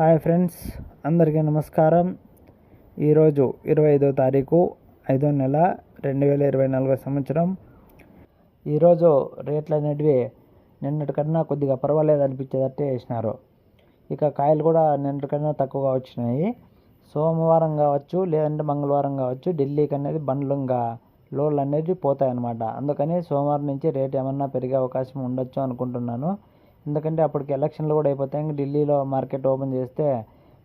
Hi friends అందరికీ నమస్కారం. ఈరోజు ఇరవై ఐదో తారీఖు ఐదో నెల రెండు వేల ఇరవై నాలుగో సంవత్సరం. ఈరోజు రేట్లు అనేటివి నిన్నటికన్నా కొద్దిగా పర్వాలేదు అనిపించేటట్టే వేసినారు ఇక కాయలు కూడా నిన్నటికన్నా తక్కువగా వచ్చినాయి. సోమవారం కావచ్చు లేదంటే మంగళవారం కావచ్చు ఢిల్లీకి అనేది బండ్లు ఇంకా లోడ్లు అనేది పోతాయి అన్నమాట అందుకని సోమవారం నుంచి రేట్ ఏమన్నా పెరిగే అవకాశం ఉండొచ్చు అనుకుంటున్నాను. ఎందుకంటే అప్పటికి ఎలక్షన్లు కూడా అయిపోతాయి. ఇంక ఢిల్లీలో మార్కెట్ ఓపెన్ చేస్తే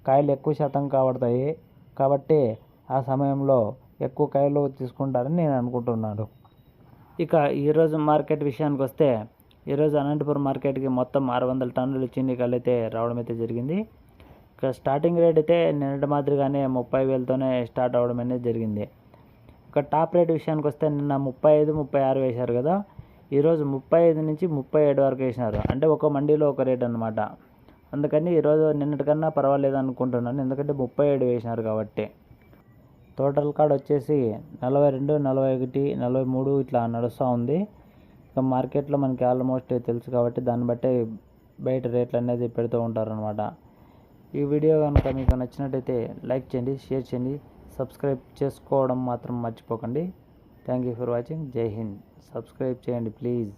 కాయలు ఎక్కువ శాతం కాబడతాయి కాబట్టి ఆ సమయంలో ఎక్కువ కాయలు తీసుకుంటారని నేను అనుకుంటున్నాను. ఇక ఈరోజు మార్కెట్ విషయానికి వస్తే ఈరోజు అనంతపురం మార్కెట్కి మొత్తం ఆరు వందల టన్నులు చీనికాయలు అయితే రావడం అయితే జరిగింది. ఇక స్టార్టింగ్ రేట్ అయితే నిన్నటి మాదిరిగానే ముప్పై వేలతోనే స్టార్ట్ అవ్వడం అనేది జరిగింది. ఇక టాప్ రేట్ విషయానికి వస్తే నిన్న ముప్పై ఐదు ముప్పై ఆరు వేశారు కదా. ఈరోజు ముప్పై ఐదు నుంచి ముప్పై ఏడు వరకు వేసినారు. అంటే ఒక మండీలో ఒక రేట్ అనమాట అందుకని ఈరోజు నిన్నటికన్నా పర్వాలేదు అనుకుంటున్నాను. ఎందుకంటే ముప్పై ఏడు వేసినారు కాబట్టి. టోటల్ కార్డ్ వచ్చేసి నలభై రెండు నలభై ఒకటి నలభై మూడు ఇట్లా నడుస్తూ ఉంది. ఇక మార్కెట్లో మనకి ఆల్మోస్ట్ తెలుసు కాబట్టి దాన్ని బట్టి బయట రేట్లు అనేది పెడుతూ ఉంటారనమాట ఈ వీడియో కనుక మీకు నచ్చినట్టయితే లైక్ చేయండి షేర్ చేయండి సబ్స్క్రైబ్ చేసుకోవడం మాత్రం మర్చిపోకండి. థ్యాంక్ యూ ఫర్ వాచింగ్ జై హింద్ సబ్స్క్రైబ్ చేయండి ప్లీజ్